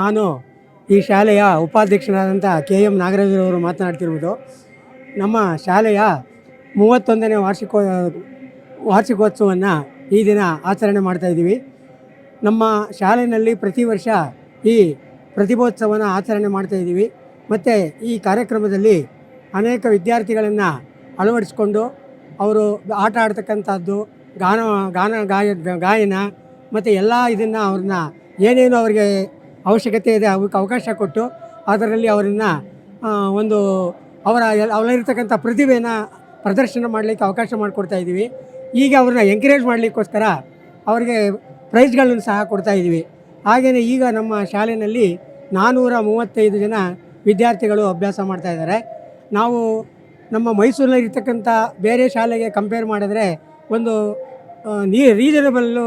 ನಾನು ಈ ಶಾಲೆಯ ಉಪಾಧ್ಯಕ್ಷರಾದಂಥ ಕೆ ಎಂ ನಾಗರಾಜರವರು ಮಾತನಾಡ್ತಿರುವುದು, ನಮ್ಮ ಶಾಲೆಯ ಮೂವತ್ತೊಂದನೇ ವಾರ್ಷಿಕೋ ವಾರ್ಷಿಕೋತ್ಸವವನ್ನು ಈ ದಿನ ಆಚರಣೆ ಮಾಡ್ತಾ ಇದ್ದೀವಿ. ನಮ್ಮ ಶಾಲೆಯಲ್ಲಿ ಪ್ರತಿ ವರ್ಷ ಈ ಪ್ರತಿಭೋತ್ಸವನ ಆಚರಣೆ ಮಾಡ್ತಾ ಇದ್ದೀವಿ. ಮತ್ತು ಈ ಕಾರ್ಯಕ್ರಮದಲ್ಲಿ ಅನೇಕ ವಿದ್ಯಾರ್ಥಿಗಳನ್ನು ಅಳವಡಿಸ್ಕೊಂಡು ಅವರು ಆಟ ಆಡ್ತಕ್ಕಂಥದ್ದು, ಗಾನ ಗಾನ ಗಾಯ ಗಾಯನ, ಮತ್ತು ಎಲ್ಲ ಇದನ್ನು ಅವ್ರನ್ನ ಏನೇನು ಅವರಿಗೆ ಅವಶ್ಯಕತೆ ಇದೆ ಅವಕ್ಕೆ ಅವಕಾಶ ಕೊಟ್ಟು ಅದರಲ್ಲಿ ಅವರನ್ನು ಒಂದು ಅವರ ಅವರಲ್ಲಿರ್ತಕ್ಕಂಥ ಪ್ರತಿಭೆನ ಪ್ರದರ್ಶನ ಮಾಡಲಿಕ್ಕೆ ಅವಕಾಶ ಮಾಡಿಕೊಡ್ತಾ ಇದ್ದೀವಿ. ಈಗ ಅವ್ರನ್ನ ಎಂಕರೇಜ್ ಮಾಡಲಿಕ್ಕೋಸ್ಕರ ಅವರಿಗೆ ಪ್ರೈಸ್ಗಳನ್ನು ಸಹ ಕೊಡ್ತಾ ಇದ್ದೀವಿ. ಹಾಗೆಯೇ ಈಗ ನಮ್ಮ ಶಾಲೆಯಲ್ಲಿ ನಾನ್ನೂರ ಮೂವತ್ತೈದು ಜನ ವಿದ್ಯಾರ್ಥಿಗಳು ಅಭ್ಯಾಸ ಮಾಡ್ತಾ ಇದ್ದಾರೆ. ನಾವು ನಮ್ಮ ಮೈಸೂರಿನಲ್ಲಿರ್ತಕ್ಕಂಥ ಬೇರೆ ಶಾಲೆಗೆ ಕಂಪೇರ್ ಮಾಡಿದ್ರೆ ಒಂದು ನೀ ರೀಸನಬಲ್ಲು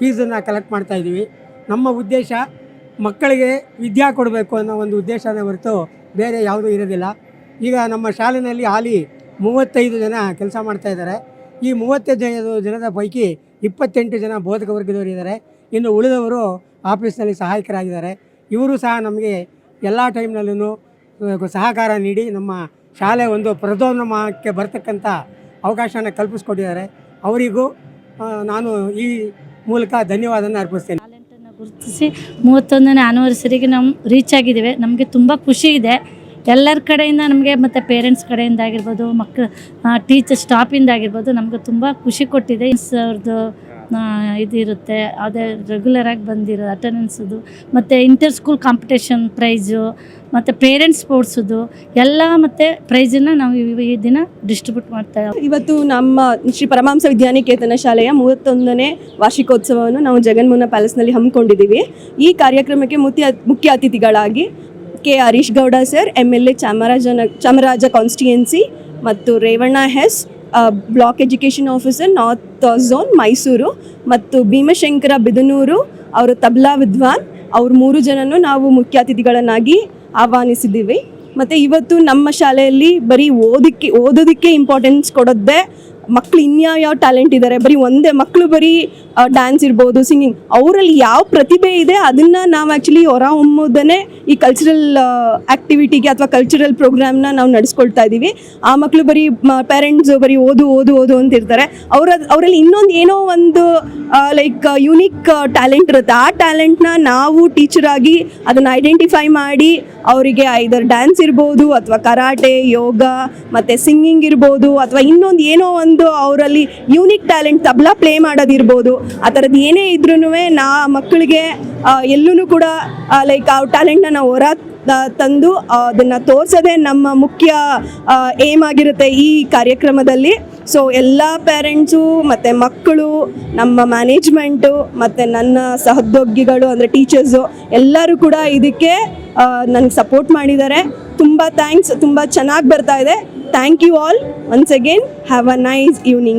ಫೀಸನ್ನು ಕಲೆಕ್ಟ್ ಮಾಡ್ತಾ ಇದ್ದೀವಿ. ನಮ್ಮ ಉದ್ದೇಶ ಮಕ್ಕಳಿಗೆ ವಿದ್ಯಾ ಕೊಡಬೇಕು ಅನ್ನೋ ಒಂದು ಉದ್ದೇಶನೇ ಹೊರತು ಬೇರೆ ಯಾವುದೂ ಇರೋದಿಲ್ಲ. ಈಗ ನಮ್ಮ ಶಾಲೆಯಲ್ಲಿ ಹಾಲಿ ಮೂವತ್ತೈದು ಜನ ಕೆಲಸ ಮಾಡ್ತಾ ಇದ್ದಾರೆ. ಈ ಮೂವತ್ತೈದು ಜನದ ಪೈಕಿ ಇಪ್ಪತ್ತೆಂಟು ಜನ ಬೋಧಕ ವರ್ಗದವರು ಇದ್ದಾರೆ. ಇನ್ನು ಉಳಿದವರು ಆಫೀಸ್ನಲ್ಲಿ ಸಹಾಯಕರಾಗಿದ್ದಾರೆ. ಇವರು ಸಹ ನಮಗೆ ಎಲ್ಲ ಟೈಮ್ನಲ್ಲೂ ಸಹಕಾರ ನೀಡಿ ನಮ್ಮ ಶಾಲೆ ಒಂದು ಪ್ರದೋನ್ನಮಕ್ಕೆ ಬರ್ತಕ್ಕಂಥ ಅವಕಾಶನ ಕಲ್ಪಿಸ್ಕೊಟ್ಟಿದ್ದಾರೆ. ಅವರಿಗೂ ನಾನು ಈ ಮೂಲಕ ಧನ್ಯವಾದನ ಅರ್ಪಿಸ್ತೇನೆ. ಗುರುತಿಸಿ ಮೂವತ್ತೊಂದನೇ ಆನಿವರ್ಸರಿಗೆ ನಾವು ರೀಚ್ ಆಗಿದ್ದೇವೆ. ನಮಗೆ ತುಂಬ ಖುಷಿ ಇದೆ. ಎಲ್ಲರ ಕಡೆಯಿಂದ ನಮಗೆ ಮತ್ತು ಪೇರೆಂಟ್ಸ್ ಕಡೆಯಿಂದ ಆಗಿರ್ಬೋದು ಮಕ್ಕಳು ಟೀಚರ್ ಸ್ಟಾಫಿಂದ ಆಗಿರ್ಬೋದು ನಮಗೆ ತುಂಬ ಖುಷಿ ಕೊಟ್ಟಿದೆ. ಅವ್ರದ್ದು ಇದಿರುತ್ತೆ ಅದೇ ರೆಗ್ಯುಲರಾಗಿ ಬಂದಿರೋ ಅಟೆಂಡೆನ್ಸದು ಮತ್ತು ಇಂಟರ್ ಸ್ಕೂಲ್ ಕಾಂಪಿಟೇಷನ್ ಪ್ರೈಜು ಮತ್ತು ಪೇರೆಂಟ್ಸ್ ಸ್ಪೋರ್ಟ್ಸದು ಎಲ್ಲ ಮತ್ತು ಪ್ರೈಜನ್ನು ನಾವು ಈ- ದಿನ ಡಿಸ್ಟ್ರಿಬ್ಯೂಟ್ ಮಾಡ್ತಾ ಇವತ್ತು ನಮ್ಮ ಶ್ರೀ ಪರಮಾಂಸ ವಿದ್ಯಾನಿಕೇತನ ಶಾಲೆಯ ಮೂವತ್ತೊಂದನೇ ವಾರ್ಷಿಕೋತ್ಸವವನ್ನು ನಾವು ಜಗನ್ಮೋಹನ ಪ್ಯಾಲೇಸ್ನಲ್ಲಿ ಹಮ್ಮಿಕೊಂಡಿದ್ದೀವಿ. ಈ ಕಾರ್ಯಕ್ರಮಕ್ಕೆ ಮುಖ್ಯ ಮುಖ್ಯ ಅತಿಥಿಗಳಾಗಿ K Harish Gowda sir M L A ಚಾಮರಾಜನ, Chamaraja constituency ಮತ್ತು ರೇವಣ್ಣ ಹೆಸ್ block education officer north zone Mysuru ಮತ್ತು ಭೀಮಶಂಕರ ಬಿದನೂರು, ಅವರು ತಬ್ಲಾ ವಿದ್ವಾನ್. ಅವ್ರ ಮೂರು ಜನನು ನಾವು ಮುಖ್ಯ ಅತಿಥಿಗಳನ್ನಾಗಿ ಆಹ್ವಾನಿಸಿದ್ದೀವಿ. ಮತ್ತು ಇವತ್ತು ನಮ್ಮ ಶಾಲೆಯಲ್ಲಿ ಬರೀ ಓದಕ್ಕೆ, ಓದೋದಕ್ಕೆ ಇಂಪಾರ್ಟೆನ್ಸ್ ಕೊಡೋದೇ ಮಕ್ಳು ಇನ್ಯಾವ ಯಾವ ಟ್ಯಾಲೆಂಟ್ ಇದ್ದಾರೆ ಬರೀ ಒಂದೇ ಮಕ್ಕಳು ಬರೀ ಡ್ಯಾನ್ಸ್ ಇರ್ಬೋದು ಸಿಂಗಿಂಗ್ ಅವರಲ್ಲಿ ಯಾವ ಪ್ರತಿಭೆ ಇದೆ ಅದನ್ನ ನಾವು ಆ್ಯಕ್ಚುಲಿ ಹೊರ ಹೊಮ್ಮೋದನ್ನೇ ಈ ಕಲ್ಚರಲ್ ಆ್ಯಕ್ಟಿವಿಟಿಗೆ ಅಥವಾ ಕಲ್ಚರಲ್ ಪ್ರೋಗ್ರಾಮ್ನ ನಾವು ನಡೆಸ್ಕೊಳ್ತಾ ಇದ್ದೀವಿ ಆ ಮಕ್ಕಳು ಬರೀ ಪೇರೆಂಟ್ಸ್ ಬರೀ ಓದು ಓದು ಓದು ಅಂತಿರ್ತಾರೆ ಅವರ, ಅವರಲ್ಲಿ ಇನ್ನೊಂದು ಏನೋ ಒಂದು ಲೈಕ್ ಯುನೀಕ್ ಟ್ಯಾಲೆಂಟ್ ಇರುತ್ತೆ. ಆ ಟ್ಯಾಲೆಂಟ್ನ ನಾವು ಟೀಚರ್ ಆಗಿ ಅದನ್ನು ಐಡೆಂಟಿಫೈ ಮಾಡಿ ಅವರಿಗೆ ಐದರ್ ಡ್ಯಾನ್ಸ್ ಇರ್ಬೋದು ಅಥವಾ ಕರಾಟೆ ಯೋಗ ಮತ್ತು ಸಿಂಗಿಂಗ್ ಇರ್ಬೋದು ಅಥವಾ ಇನ್ನೊಂದು ಏನೋ ಒಂದು ಅವರಲ್ಲಿ ಯೂನಿಕ್ ಟ್ಯಾಲೆಂಟ್ ತಬ್ಲಾ ಪ್ಲೇ ಮಾಡೋದಿರ್ಬೋದು. ಆ ಥರದ್ದು ಏನೇ ಇದ್ರೂ ನಾ ಮಕ್ಕಳಿಗೆ ಎಲ್ಲೂ ಕೂಡ ಲೈಕ್ ಆ ಟ್ಯಾಲೆಂಟ್ನ ನಾವು ಹೊರ ತಂದು ಅದನ್ನು ತೋರಿಸೋದೇ ನಮ್ಮ ಮುಖ್ಯ ಏಮ್ ಆಗಿರುತ್ತೆ ಈ ಕಾರ್ಯಕ್ರಮದಲ್ಲಿ. ಸೊ ಎಲ್ಲ ಪೇರೆಂಟ್ಸು ಮತ್ತು ಮಕ್ಕಳು, ನಮ್ಮ ಮ್ಯಾನೇಜ್ಮೆಂಟು ಮತ್ತು ನನ್ನ ಸಹೋದ್ಯೋಗಿಗಳು, ಅಂದರೆ ಟೀಚರ್ಸು ಎಲ್ಲರೂ ಕೂಡ ಇದಕ್ಕೆ ನನಗೆ ಸಪೋರ್ಟ್ ಮಾಡಿದ್ದಾರೆ. ತುಂಬ ಥ್ಯಾಂಕ್ಸ್ ತುಂಬ ಚೆನ್ನಾಗಿ ಬರ್ತಾ ಇದೆ. Thank you all once again have a nice evenings